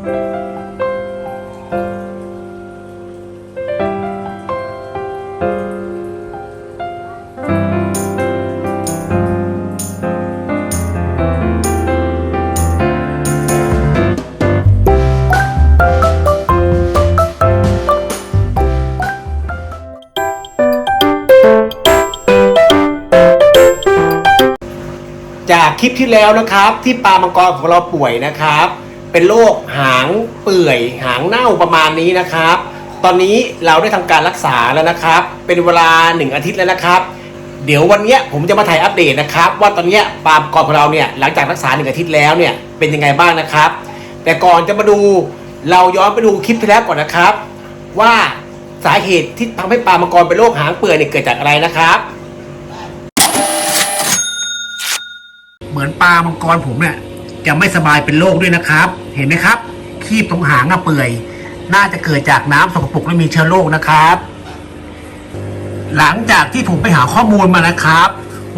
จากคลิปที่แล้วนะครับ ที่ปลามังกรของเราป่วยนะครับ เป็นโรคหางเปื่อย หางเน่าประมาณนี้นะครับ ตอนนี้เราได้ทำการรักษาแล้วนะครับ เป็นเวลา 1 อาทิตย์แล้วนะครับ เดี๋ยววันนี้ผมจะมาถ่ายอัปเดตนะครับ ว่าตอนนี้ปลามังกรของเราเนี่ยหลังจากรักษา1อาทิตย์แล้วเนี่ยเป็นยังไงบ้างนะครับ แต่ก่อนจะมาดูเราย้อนไปดูคลิปที่แล้วก่อนนะครับ ว่าสาเหตุที่ทำให้ปลามังกรเป็นโรคหางเปื่อยเนี่ยเกิดจากอะไรนะครับ เหมือนปลามังกรผมเนี่ย จะไม่สบายเป็นโรคด้วยนะครับ เห็นไหมครับคีบตรงหางอะเปื่อย น่าจะเกิดจากน้ำสกปรกและมีเชื้อโรคนะครับ หลังจากที่ผมไปหาข้อมูลมานะครับ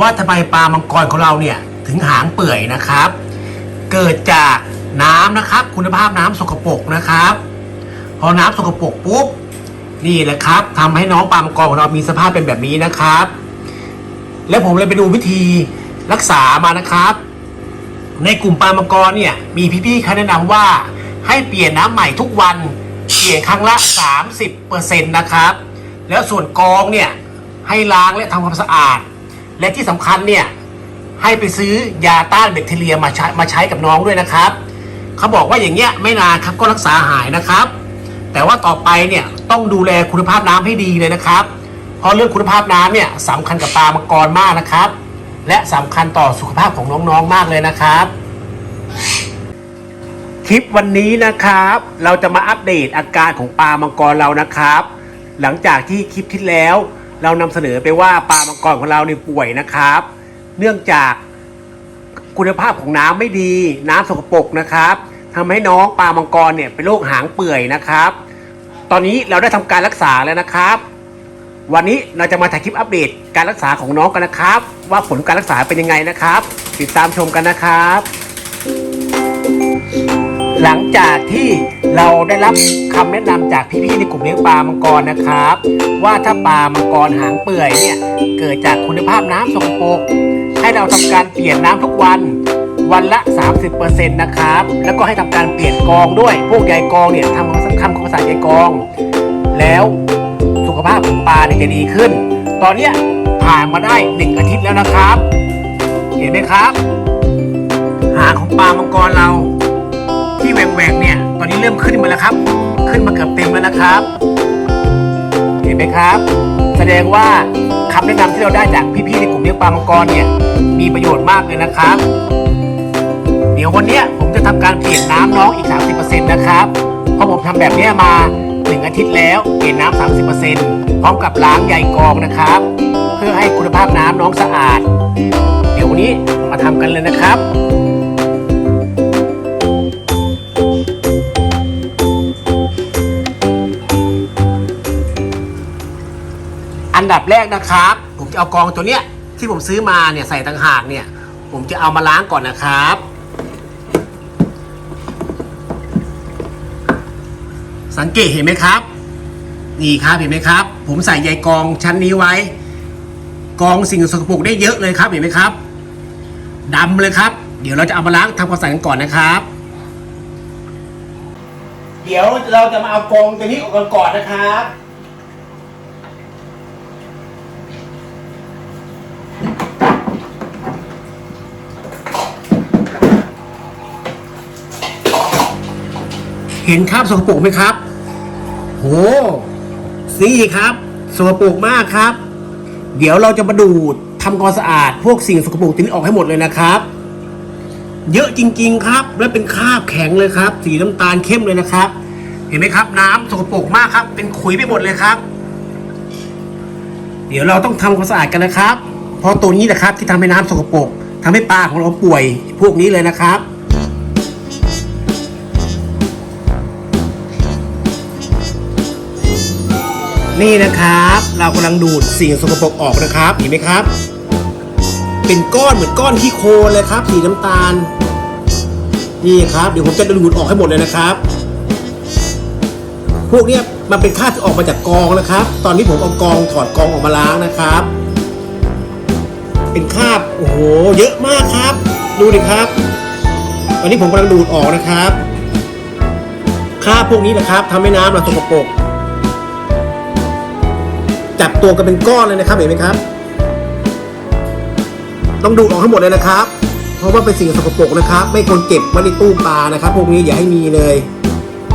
ว่าทำไมปลามังกรของเราเนี่ยถึงหางเปื่อยนะครับ เกิดจากน้ำนะครับ คุณภาพน้ำสกปรกนะครับ พอน้ำสกปรกปุ๊บนี่แหละครับทำให้น้องปลามังกรของเรามีสภาพเป็นแบบนี้นะครับ แล้วผมเลยไปดูวิธีรักษามานะครับ ในกลุ่มปลามังกรเนี่ยมีพี่ๆเขาแนะนำว่าให้เปลี่ยนน้ำใหม่ทุกวัน เปลี่ยนครั้งละ 30%นะครับ แล้วส่วนกองเนี่ยให้ล้างและทำความสะอาด และที่สำคัญเนี่ยให้ไปซื้อยาต้านแบคทีเรียมาใช้มาใช้กับน้องด้วยนะครับ เขาบอกว่าอย่างเงี้ยไม่นานครับก็รักษาหายนะครับ แต่ว่าต่อไปเนี่ยต้องดูแลคุณภาพน้ำให้ดีเลยนะครับ เพราะเรื่องคุณภาพน้ำเนี่ยสำคัญกับปลามังกรมากนะครับ และสำคัญต่อสุขภาพของน้องๆมากเลยนะครับ คลิปวันนี้นะครับ เราจะมาอัปเดตอาการของปลามังกรเรานะครับ หลังจากที่คลิปที่แล้ว เรานำเสนอไปว่าปลามังกรของเราเนี่ยป่วยนะครับ เนื่องจากคุณภาพของน้ำไม่ดีน้ำสกปรกนะครับทำให้น้องปลามังกรเนี่ยเป็นโรคหางเปื่อยนะครับ ตอนนี้เราได้ทำการรักษาแล้วนะครับ วันนี้เราจะมาถ่ายคลิปอัปเดตการรักษาของน้องกันนะครับ ว่าผลการรักษาเป็นยังไงนะครับ ติดตามชมกันนะครับ หลังจากที่เราได้รับคำแนะนำจากพี่ๆในกลุ่มเลี้ยงปลามังกรนะครับ ว่าถ้าปลามังกรหางเปื่อยเนี่ยเกิดจากคุณภาพน้ำสกปรกให้เราทำการเปลี่ยนน้ำทุกวันวันละ 30%นะครับ แล้วก็ให้ทำการเปลี่ยนกองด้วย พวกใยกองเนี่ยทำความสำคัญของภาษาใยกอง แล้ว สุขภาพของปลาเนี่ยจะดีขึ้น ตอนเนี้ยผ่านมาได้หนึ่งอาทิตย์แล้วนะครับ เห็นไหมครับหางของปลามังกรเรา ที่แหวกๆเนี่ย ตอนนี้เริ่มขึ้นมาแล้วครับ ขึ้นมาเกือบเต็มแล้วนะครับ เห็นไหมครับ แสดงว่าคำแนะนำที่เราได้จากพี่ๆในกลุ่มเลี้ยงปลามังกรเนี่ยมีประโยชน์มากเลยนะครับ เดี๋ยววันนี้ผมจะทำการเปลี่ยนน้ำน้องอีก 30%นะครับเพราะผมทำแบบนี้มา 1 อาทิตย์แล้วเปลี่ยนน้ำ 30%พร้อมกับล้างใยกรองนะครับ เพื่อให้คุณภาพน้ำน้องสะอาด เดี๋ยววันนี้มาทำกันเลยนะครับอันดับแรกนะครับ ผมจะเอากองตัวเนี้ยที่ผมซื้อมาเนี่ยใส่ต่างหากเนี่ย ผมจะเอามาล้างก่อนนะครับ สังเกตเห็นไหมครับ นี่ครับเห็นไหมครับ ผมใส่ใยกองชั้นนี้ไว้ กองสิ่งสกปรกได้เยอะเลยครับเห็นไหมครับดำเลยครับ เดี๋ยวเราจะเอามาล้างทำความสะอาดกันก่อนนะครับ เดี๋ยวเราจะมาเอากองตัวนี้ออกกันก่อนนะครับเห็นคราบสกปรกไหมครับ โหนี่ครับสกปรกมากครับ เดี๋ยวเราจะมาดูดทำความสะอาดพวกสิ่งสกปรกตัวนี้ออกให้หมดเลยนะครับ เยอะจริง ๆ ครับ และเป็นคราบแข็งเลยครับ สีน้ำตาลเข้มเลยนะครับ เห็นไหมครับ น้ำสกปรกมากครับ เป็นขุยไปหมดเลยครับ เดี๋ยวเราต้องทำความสะอาดกันนะครับ เพราะตัวนี้นะครับที่ทำให้น้ำสกปรกทำให้ปลาของเราป่วยพวกนี้เลยนะครับ นี่นะครับ เรากำลังดูดสิ่งสกปรกออกนะครับเห็นไหมครับ เป็นก้อนเหมือนก้อนขี้โคลนเลยครับ สีน้ำตาล นี่ครับ เดี๋ยวผมจะดูดออกให้หมดเลยนะครับ พวกนี้มันเป็นคราบที่ออกมาจากกองนะครับ ตอนนี้ผมเอากองถอดกองออกมาล้างนะครับ เป็นคราบโอ้โห เยอะมากครับ ดูดิครับ ตอนนี้ผมกำลังดูดออกนะครับคราบพวกนี้นะครับทำให้น้ำเราสกปรก จับตัวกันเป็นก้อนเลยนะครับเห็นไหมครับ ต้องดูออกให้งหมดเลยนะครับ เพราะว่าเป็นสิ่งสกปรกนะครับ ไม่ควรเก็บไว้ในตู้ปลานะครับ พวกนี้อย่าให้มีเลย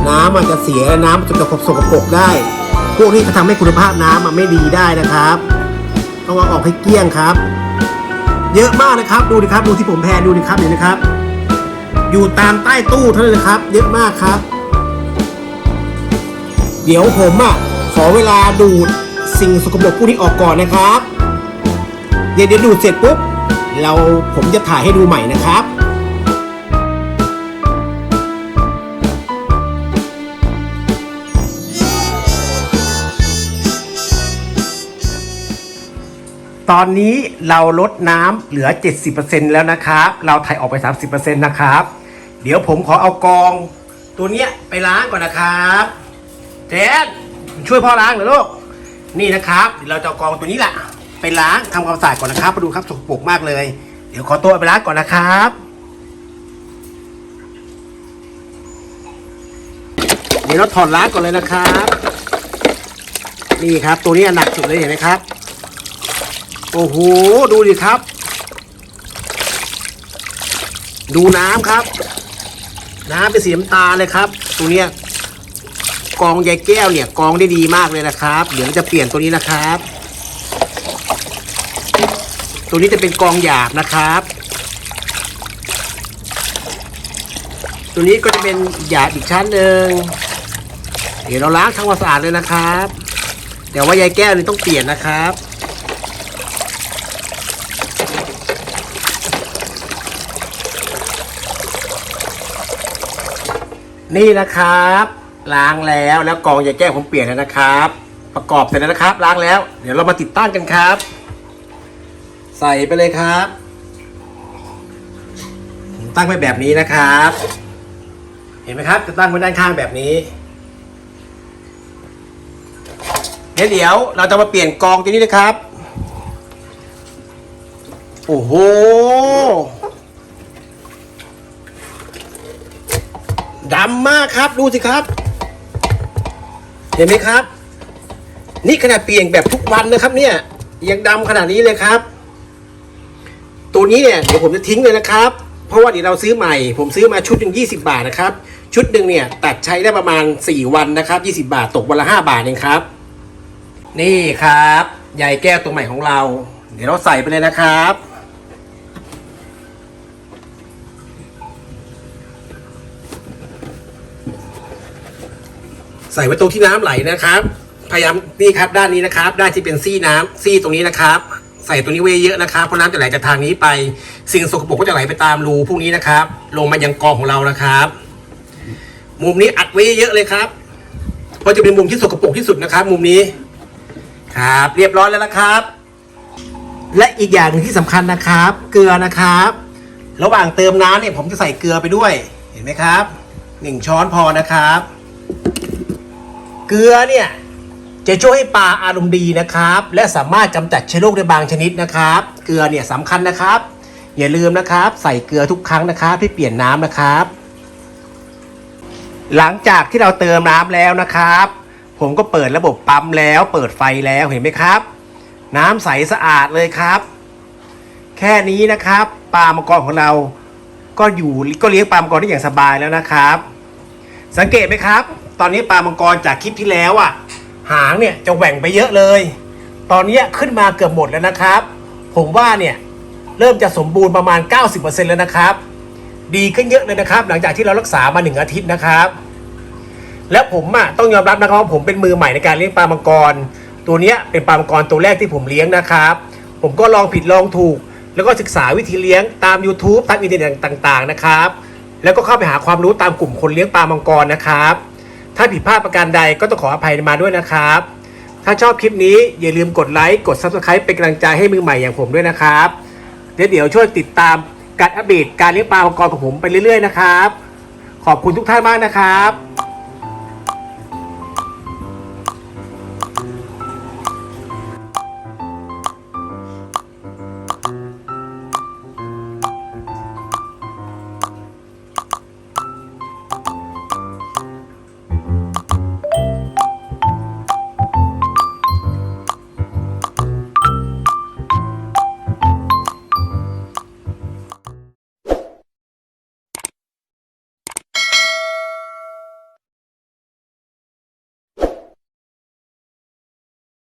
น้ำมันจะเสียน้ำมันจะสกปรกได้ พวกนี้จะทำให้คุณภาพน้ำมันไม่ดีได้นะครับ ต้องเอาออกให้เกลี้ยงครับ เยอะมากนะครับดูดิครับดูที่ผมแพนดูดิครับเห็นไหมครับ อยู่ตามใต้ตู้เท่านั้นเลยครับ เยอะมากครับ เดี๋ยวผมอะขอเวลาดูด สิ่งสกปรกพวกนี้ออกก่อนนะครับ เดี๋ยวเดี๋ยวดูดเสร็จปุ๊บเราผมจะถ่ายให้ดูใหม่นะครับตอนนี้เราลดน้ำเหลือ 70%แล้วนะครับ เราถ่ายออกไป 30%นะครับ เดี๋ยวผมขอเอากอง ตัวเนี้ยไปล้างก่อนนะครับ เจนช่วยพ่อล้างหน่อยลูก นี่นะครับเดี๋ยวเราจะเอากองตัวนี้แหละไปล้างทำความสะอาดก่อนนะครับมาดูครับสกปรกมากเลย เดี๋ยวขอตัวไปล้างก่อนนะครับเดี๋ยวเราถอดล้างก่อนเลยนะครับ นี่ครับ ตัวนี้หนักสุดเลยเห็นไหมครับ โอ้โหดูดิครับ ดูน้ำครับ น้ำเป็นสีน้ำตาเลยครับ ตัวเนี้ย กองใยแก้วเนี่ยกองได้ดีมากเลยนะครับ เดี๋ยวจะเปลี่ยนตัวนี้นะครับ ตัวนี้จะเป็นกองหยาบนะครับ ตัวนี้ก็จะเป็นหยาบอีกชั้นหนึ่งเดี๋ยวเราล้างทำความสะอาดเลยนะครับเดี๋ยวว่าใยแก้วนี่ต้องเปลี่ยนนะครับนี่นะครับ ล้างแล้วแล้วกองยาแก้ผมเปลี่ยนแล้วนะครับ ประกอบเสร็จแล้วนะครับ ล้างแล้ว เดี๋ยวเรามาติดตั้งกันครับ ใส่ไปเลยครับผมตั้งไว้แบบนี้นะครับ เห็นไหมครับ จะตั้งไว้ด้านข้างแบบนี้เดี๋ยวเดี๋ยวเราจะมาเปลี่ยนกองตัวนี้นะครับ โอ้โหดำมากครับ ดูสิครับ เห็นไหมครับ นี่ขนาดเปลี่ยนแบบทุกวันนะครับ เนี่ยยังดำขนาดนี้เลยครับ ตัวนี้เนี่ยเดี๋ยวผมจะทิ้งเลยนะครับ เพราะว่าเดี๋ยวเราซื้อใหม่ ผมซื้อมาชุดหนึ่ง20บาทนะครับ ชุดหนึ่งเนี่ยตัดใช้ได้ประมาณ4วันนะครับ20บาทตกวันละ5บาทเองครับ นี่ครับใยแก้วตัวใหม่ของเรา เดี๋ยวเราใส่ไปเลยนะครับ ใส่ไว้ตรงที่น้ำไหลนะครับ พยายามนี่ครับด้านนี้นะครับ ด้านที่เป็นซี่น้ำซี่ตรงนี้นะครับ ใส่ตรงนี้ไว้เยอะนะครับเพราะน้ำจะไหลจากทางนี้ไป สิ่งสกปรกก็จะไหลไปตามรูพวกนี้นะครับ ลงมายังกองของเรานะครับ มุมนี้อัดไว้เยอะเลยครับเพราะจะเป็นมุมที่สกปรกที่สุดนะครับ มุมนี้ครับ เรียบร้อยแล้วนะครับ และอีกอย่างหนึ่งที่สำคัญนะครับ เกลือนะครับ ระหว่างเติมน้ำเนี่ยผมจะใส่เกลือไปด้วย เห็นไหมครับหนึ่งช้อนพอนะครับ เกลือเนี่ยจะช่วยให้ปลาอารมณ์ดีนะครับ และสามารถกำจัดเชื้อโรคได้บางชนิดนะครับ เกลือเนี่ยสำคัญนะครับ อย่าลืมนะครับ ใส่เกลือทุกครั้งนะครับที่เปลี่ยนน้ำนะครับ หลังจากที่เราเติมน้ำแล้วนะครับ ผมก็เปิดระบบปั๊มแล้ว เปิดไฟแล้วเห็นไหมครับ น้ำใสสะอาดเลยครับ แค่นี้นะครับปลามังกรของเราก็อยู่ก็เลี้ยงปลามังกรได้อย่างสบายแล้วนะครับ สังเกตไหมครับ ตอนนี้ปลามังกรจากคลิปที่แล้วอะ หางเนี่ยจะแหว่งไปเยอะเลย ตอนนี้ขึ้นมาเกือบหมดแล้วนะครับ ผมว่าเนี่ยเริ่มจะสมบูรณ์ประมาณ 90%แล้วนะครับ ดีขึ้นเยอะเลยนะครับ หลังจากที่เรารักษามาหนึ่งอาทิตย์นะครับ และผมอะต้องยอมรับนะครับว่าผมเป็นมือใหม่ในการเลี้ยงปลามังกร ตัวเนี้ยเป็นปลามังกรตัวแรกที่ผมเลี้ยงนะครับ ผมก็ลองผิดลองถูก แล้วก็ศึกษาวิธีเลี้ยงตาม YouTube ตามอินเทอร์เน็ตต่าง ๆ นะครับ แล้วก็เข้าไปหาความรู้ตามกลุ่มคนเลี้ยงปลามังกรนะครับ ถ้าผิดพลาดประการใดก็ต้องขออภัยมาด้วยนะครับ ถ้าชอบคลิปนี้อย่าลืมกดไลค์กด Subscribe เป็นกำลังใจให้มือใหม่อย่างผมด้วยนะครับเดี๋ยวเดี๋ยวช่วยติดตามการอัปเดตการเลี้ยงปลามังกรของผมไปเรื่อยๆนะครับ ขอบคุณทุกท่านมากนะครับ